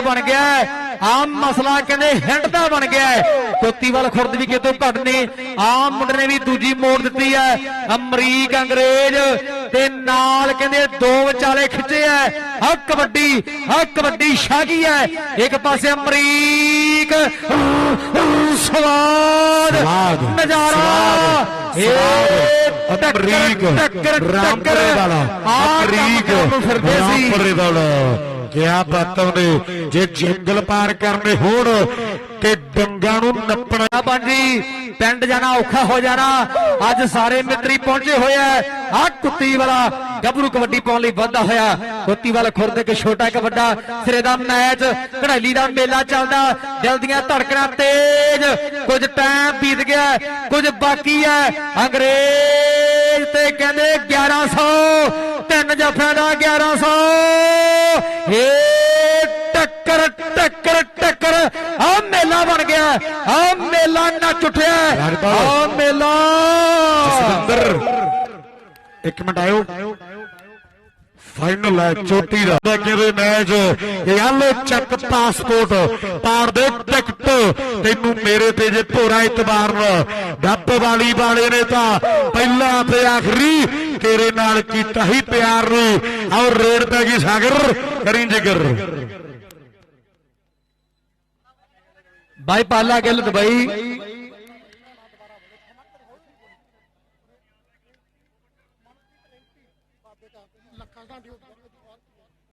ਬਣ ਗਿਆ। ਆਮ ਮਸਲਾ ਕਹਿੰਦੇ ਹਿੰਡ ਦਾ ਬਣ ਗਿਆ। ਕੋਤੀਵਾਲ ਖੁਰਦ ਵੀ ਕਿਤੋਂ ਘੱਟ ਨਹੀਂ। ਆਮ ਮੁੰਡੇ ਨੇ ਵੀ ਦੂਜੀ ਮੋੜ ਦਿੱਤੀ ਹੈ। ਅਮਰੀਕ ਅੰਗਰੇਜ਼ ਤੇ ਨਾਲ ਕਹਿੰਦੇ ਦੋ ਵਿਚਾਲੇ ਖਿੱਚੇ ਐ ਆ ਕਬੱਡੀ ਆ ਕਬੱਡੀ ਸ਼ਾਗੀ ਹੈ। ਇੱਕ ਪਾਸੇ ਅਮਰੀਕ ਸਵਾਦ ਨਜ਼ਾਰਾ। ਅਮਰੀਕ ਟੱਕਰ ਰਾਮਪੁਰੇ ਵਾਲਾ ਅਮਰੀਕ ਨੂੰ ਫਿਰਦੇ ਸੀ। ਰਾਮਪੁਰੇ ਬਾਤਾਂ ਨੇ ਜੇ ਜੰਗਲ ਪਾਰ ਕਰਨੇ ਹੋਣ, ਤੇ ਡੰਗਾਂ ਨੂੰ ਨੱਪਣਾ। ਬਾਂਜੀ, ਪਿੰਡ ਜਾਣਾ ਔਖਾ ਹੋ ਜਾਣਾ। ਅੱਜ ਸਾਰੇ ਮਿੱਤਰੀ ਪਹੁੰਚੇ ਹੋਏ ਆ। ਆ ਕੁੱਤੀ ਵਾਲਾ ਗੱਭਰੂ ਕਬੱਡੀ ਪਾਉਣ ਲਈ ਵਾਧਾ ਹੋਇਆ। ਕੁੱਤੀ ਵਾਲਾ ਖੁਰਦ ਇੱਕ ਛੋਟਾ ਇੱਕ ਵੱਡਾ ਸਿਰੇ ਦਾ ਮੈਚ, ਘੜੈਲੀ ਦਾ ਮੇਲਾ ਚੱਲਦਾ। ਦਿਲ ਦੀਆਂ ਧੜਕਣਾਂ ਤੇਜ਼। ਕੁਝ ਟਾਈਮ ਬੀਤ ਗਿਆ, ਕੁਝ ਬਾਕੀ ਹੈ ਅੰਗਰੇਜ਼ ਤੇ ਕਹਿੰਦੇ 1100 ਤਿੰਨ ਜਫਿਆਂ ਦਾ 1100 ਏ ਟੱਕਰ ਟੱਕਰ ਟੱਕਰ। ਆ ਮੇਲਾ ਬਣ ਗਿਆ। ਆ ਮੇਲਾ ਨੱਚ ਉੱਠਿਆ ਆ ਮੇਲਾ। ਜਸਵਿੰਦਰ ਇੱਕ ਮਿੰਟ ਆਇਓ। ਫਾਈਨਲ ਹੈ ਚੋਟੀ ਦਾ। ਕਿਹਦੇ ਮੈਚ। ਇਹ ਆਲੋ ਚੱਕ ਪਾਸਪੋਰਟ ਪਾੜ ਦੇ ਟਿਕਟ ਤੈਨੂੰ ਮੇਰੇ ਤੇ ਜੇ ਭੋਰਾ ਇਤਬਾਰ। ਡੱਬ ਵਾਲੀ ਵਾਲੇ ਨੇ ਤਾਂ ਪਹਿਲਾ ਤੇ ਆਖਰੀ ਤੇਰੇ ਨਾਲ ਕੀਤਾ ਹੀ ਪਿਆਰ ਨੂੰ। ਔਰ ਰੇਡ ਪੈ ਗਈ ਸਾਗਰ, ਕਰੀ ਜਿਗਰ। ਬਾਈ ਪਾਲਾ ਗਿੱਲ ਦੁਬਈ।